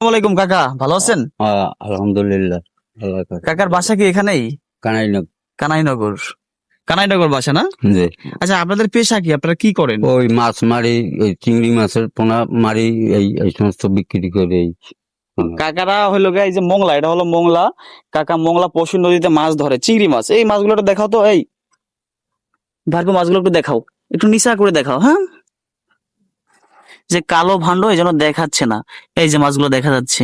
আসসালামাইকুম কাকা। ভালো আছেন? আলহামদুলিল্লাহ কাকার বাসা কি এখানেই? কানাই না কানাইনগর। কানাইনগর বাসা না? আচ্ছা আপনাদের পেশা কি? আপনারা কি করেন? ওই মাছ মারি এই চিংড়ি মাছের পোনা মারি এই এই সমস্ত বিক্রি করে এই। কাকারা হলো এই যে মোংলা এটা হলো মোংলা। কাকা মোংলা পশু নদীতে মাছ ধরে চিংড়ি মাছ। এই মাছগুলো দেখাও তো এই। ভার্গব মাছগুলো একটু দেখাও। একটু নিচা করে দেখাও হ্যাঁ? যে কালো ভান্ড এই জন্য দেখাচ্ছে না। এই যে মাছগুলো দেখা যাচ্ছে।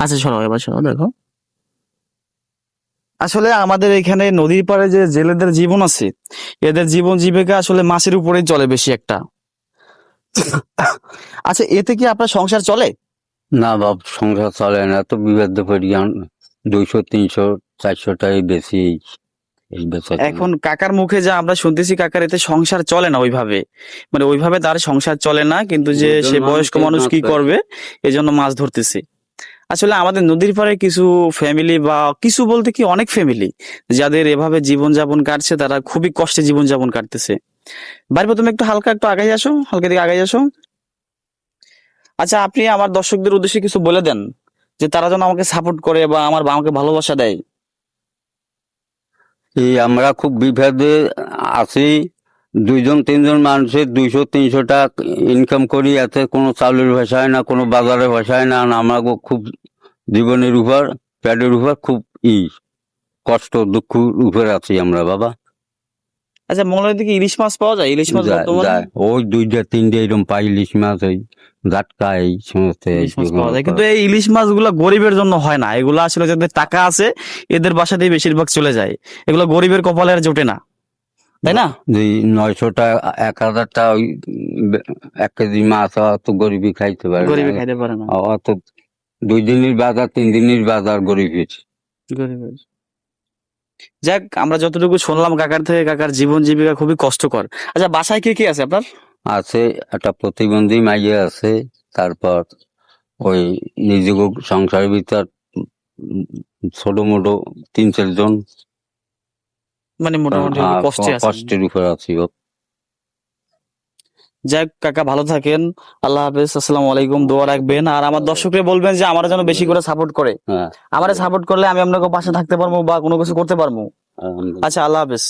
আচ্ছা সরো এবার সরো। দেখো। আসলে আমাদের এখানে নদীর পাড়ে যে জেলেদের জীবন আছে এদের জীবন জীবিকা আসলে মাছের উপরেই চলে বেশি একটা। আচ্ছা এতে কি আপনার সংসার চলে? না বাপ সংসার চলে না। তো বিবাদ পরিমাণ দুইশো তিনশো চারশো টাই বেশি। এই- এখন কাকার মুখে যা আমরা শুনতেছি কাকার এতে সংসার চলে না ওইভাবে। মানে ওইভাবে তার সংসার চলে না কিন্তু যে সে বয়স্ক মানুষ কি করবে এই জন্য মাছ ধরতেছে। আসলে আমাদের নদীর পাড়ে কিছু ফ্যামিলি বা কিছু বলতে কি অনেক ফ্যামিলি যাদের এভাবে জীবনযাপন কাটছে তারা খুবই কষ্টে জীবনযাপন কাটতেছে। বাইরে তুমি একটু হালকা একটু আগে আসো হালকা দিকে আগে আসো। আচ্ছা আপনি আমার দর্শকদের উদ্দেশ্যে কিছু বলে দেন যে তারা যেন আমাকে সাপোর্ট করে বা আমার আমাকে ভালোবাসা দেয়। এই আমরা খুব বিভেদে আছি। দুইজন, তিনজন মানুষের দুইশো তিনশো টাকা ইনকাম করি, এতে কোনো চাউলের ভাষায় না, কোনো বাজারের ভাষায় না আমরা খুব জীবনের উপর প্যাডের উপর খুব ই, কষ্ট দুঃখ উপর আছি আমরা, বাবা। আচ্ছা মঙ্গলের দিকে ইলিশ মাছ পাওয়া যায়? ইলিশ মাছ বর্তমানে। ওই দুইটা তিনটে এরকম পাই ইলিশ মাছ এই জাটকা এই সমস্ত মাছ পাওয়া যায়। কিন্তু এই ইলিশ মাছগুলো গরিবের জন্য হয় না। এগুলো আসলে যাদের টাকা আছে এদের বাসাতেই বেশিরভাগ চলে যায়। এগুলো গরিবের কপালে আর জোটে না। তাই না? যে নয়শোটা এক হাজারটা ওই এক কেজি মাছ অত গরিবই খাইতে পারে না। গরিবে খাইতে পারে না। অত দুই দিনের বাজার তিন দিনের বাজার গরিবের। গরিবের। যাক আমরা যতটুকু শুনলাম কাকার থেকে কাকার জীবন জীবিকা খুবই কষ্টকর। আচ্ছা বাসায় কে কে আছে আপনার? আছে একটা প্রতিবন্ধী মাইয়ে আছে তারপর ওই নিজেকে সংসার ভিতর ছোট মোটো তিন চারজন। মানে মোটামুটি হ্যাঁ, কষ্টে উপর আছি। যাক কাকা ভালো থাকেন। আল্লাহ হাফেজ আসসালামু আলাইকুম দোয়া রাখবেন। আর আমার দর্শকরা বলবেন যে আমার যেন বেশি করে সাপোর্ট করে। আমার আমারে সাপোর্ট করলে আমি আপনাকে পাশে থাকতে পারব বা কোনো কিছু করতে পারব। আচ্ছা আল্লাহ হাফেজ।